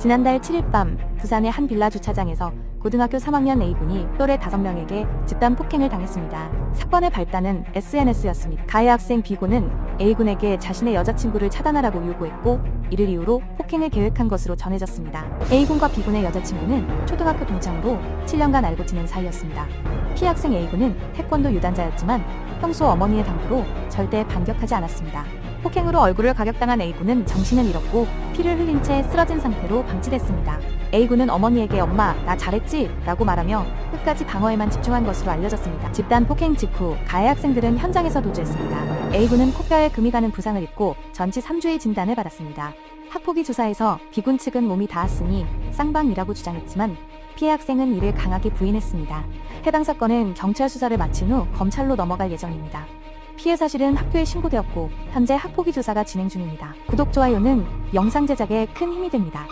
지난달 7일 밤 부산의 한 빌라 주차장에서 고등학교 3학년 A군이 또래 5명에게 집단 폭행을 당했습니다. 사건의 발단은 SNS였습니다. 가해 학생 B군은 A군에게 자신의 여자친구를 차단하라고 요구했고 이를 이유로 폭행을 계획한 것으로 전해졌습니다. A군과 B군의 여자친구는 초등학교 동창으로 7년간 알고 지낸 사이였습니다. 피 학생 A군은 태권도 유단자였지만 평소 어머니의 당부로 절대 반격하지 않았습니다. 폭행으로 얼굴을 가격당한 A군은 정신을 잃었고 피를 흘린 채 쓰러진 상태로 방치됐습니다. A군은 어머니에게 엄마 나 잘했지? 라고 말하며 끝까지 방어에만 집중한 것으로 알려졌습니다. 집단 폭행 직후 가해 학생들은 현장에서 도주했습니다. A군은 코뼈에 금이 가는 부상을 입고 전치 3주의 진단을 받았습니다. 학폭위 조사에서 B군 측은 몸이 닿았으니 쌍방이라고 주장했지만 피해 학생은 이를 강하게 부인했습니다. 해당 사건은 경찰 수사를 마친 후 검찰로 넘어갈 예정입니다. 피해 사실은 학교에 신고되었고 현재 학폭위 조사가 진행 중입니다. 구독, 좋아요는 영상 제작에 큰 힘이 됩니다.